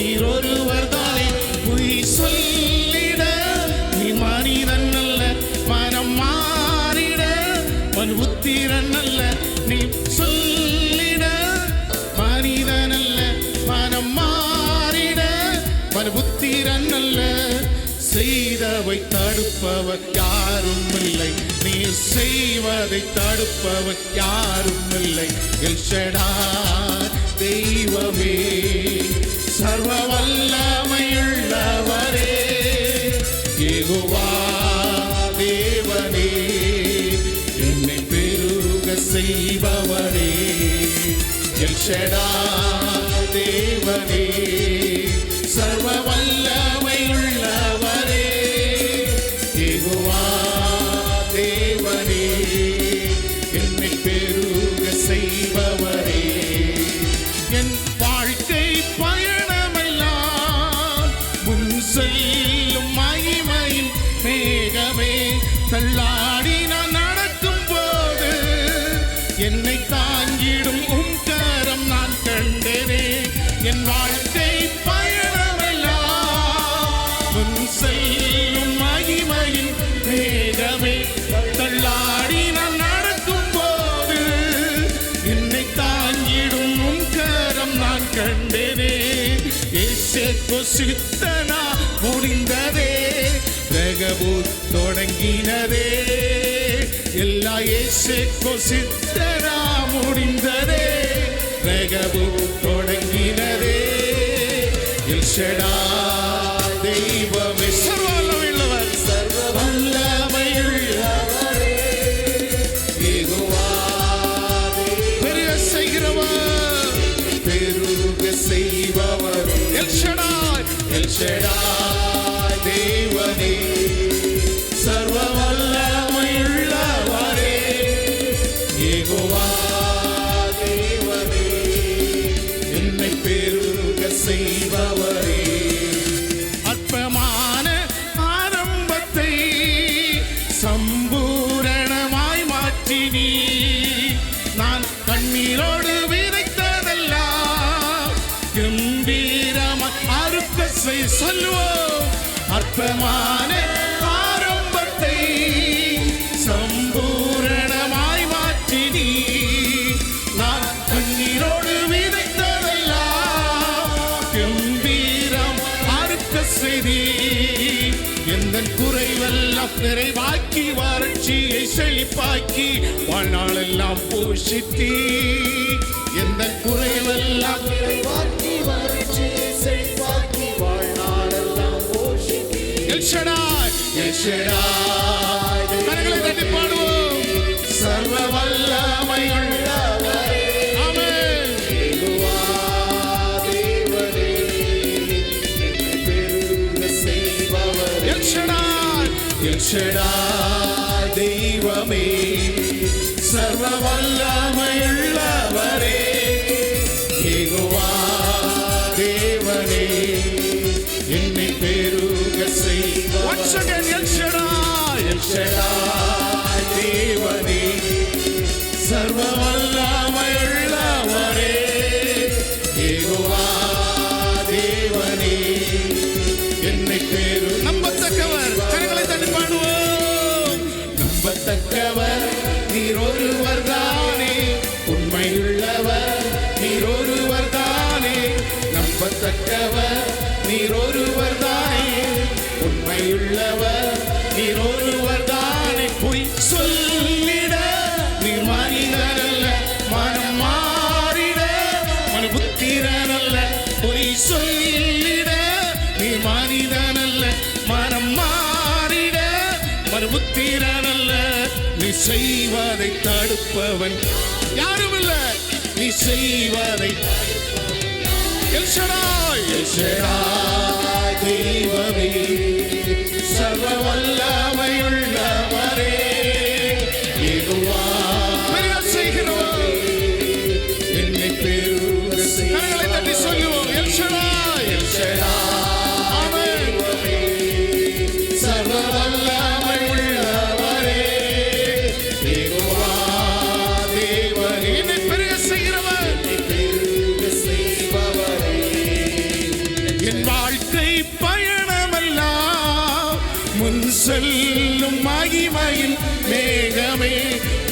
நீர் ஒருவர் தானே? பொய் சொல்லிட நீ மனிதன் அல்ல மனம் மாறிட மன் புத்திரன் அல்ல. நீ சொல்லிட மனிதன் அல்ல மனம் மாறிட மன் புத்திரன் அல்ல. செய்தவை தடுப்பவர் யாரும் இல்லை. நீ செய்வதை தடுப்பவர் யாரும் இல்லை. எல்ஷடா தெய்வமே. சர்வ வல்லமையுள்ளவரே ஏகுவா தேவனே என்னை பெருக செய்பவரே எல்ஷடா தேவனே முன் தொடங்கினதே எல்லா ஏசே கொசித்தனா முடிந்ததே. ரகபு தொடங்கினதே. எல்ஷடா தெய்வமே. சர்வல்லமையுள்ளவர் சர்வ வல்லமையுள்ளவரே பெரிய செய்கிறவர். பெருக செய்பவர். எல்ஷடாய் எல்ஷடாய் விருப்பமான ஆரம்பத்தை சம்பூரணமாய் மாற்றினீ நான் கண்ணீரோடு விதைத்ததெல்லாம் கம்பீரம் அறுக்க செய்தி. எந்த குறைவெல்லாம் நிறைவாக்கி வறட்சியை செழிப்பாக்கி வாழ்நாளெல்லாம் போஷித்தி. எந்த குறைவெல்லாம் நிறைவாக்கி எல்ஷடாய் எல்ஷடாய் கரங்களை தட்டி பாடுவோம். சர்வ வல்லமையுள்ளவரே ஆமென் பெருக எல்ஷடாய் எல்ஷடாய் தெய்வமே சர்வ வல்லமையுள்ளவரே நம்பத்தக்கவர் நீர் ஒருவர் மறுபுத்திரனல்ல நீ செய்வதை தடுப்பவன். யாரும் இல்ல நீ செய்வதை. எல்ஷடாய் எல்ஷடாய் தெய்வமே சர்வ வல்லமையுள்ள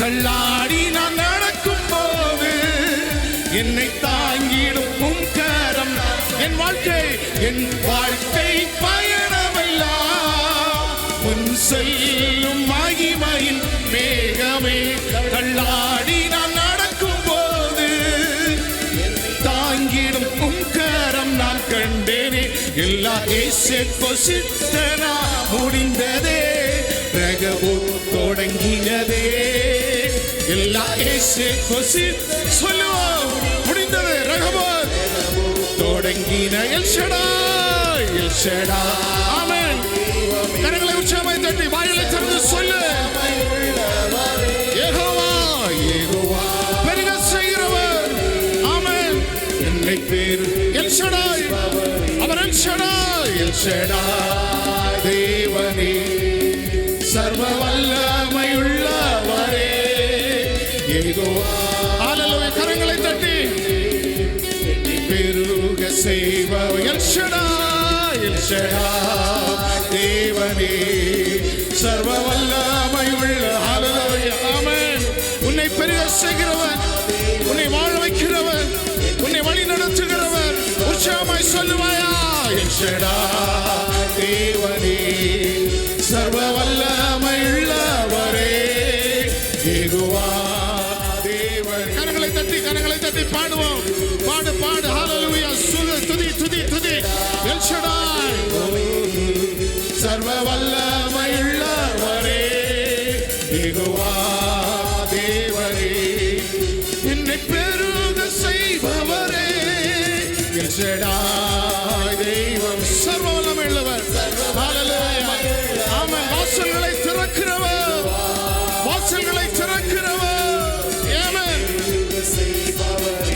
தள்ளாடி நான் நடக்கும் போது என்னை தாங்கிடும் உம் கரம் என் வாழ்க்கை என் வாழ்க்கை பயணமெல்லாம் உன் செல்லும் மகிமையின் மேகமே. தள்ளாடி நான் நடக்கும் போது தாங்கிடும் உங்கரம் நான் கண்டேனே. எல்லா ஏசே கொசித்தனா முடிந்ததே. ரகபு தொடங்கியதே எல்லா ஏசே கொசி சொல்லுவோம். முடிந்தது ரகபோத் தொடங்கின எல்ஷடாய் எல்ஷடாய் ஆமென். கரங்களை உற்சாகமாய் தட்டி வாயிலை திறந்து சொல்லு. யெகோவா யெகோவா. பெருக செய்கிறவர். ஆமென். என்னை பேர் எல்ஷடாய் அவர் எல்ஷடாய் எல்ஷடாய் கரங்களை தட்டி. பெருக தேவனே சர்வ வல்லமை உள்ள உன்னை பெருக செய்கிறவன் உன்னை வாழ வைக்கிறவன் உன்னை வழி நடத்துகிறவன் உற்சாகமாய் சொல்லுவாயா? தேவனே கரங்களை தட்டி பாடுவோம். பாடு பாடு. ஹalleluya சுது துதி துதி துதி. எல்ஷடாய் சர்வ வல்லமையுள்ளவரே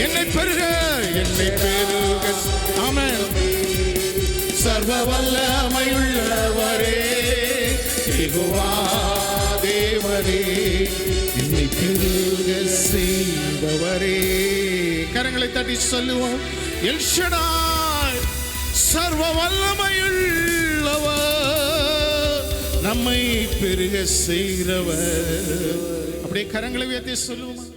என்னை பெருக என்னை பெருக ஆமன். சர்வ வல்லமையுள்ளவரே தேவரே என்னை பெருக செய்பவரே. கரங்களை தட்டி சொல்லுவோம். எல்ஷடாய் சர்வ வல்லமையுள்ளவர் நம்மை பெருக செய்கிறவர். அப்படியே கரங்களை உயர்த்தி சொல்லுவோம்?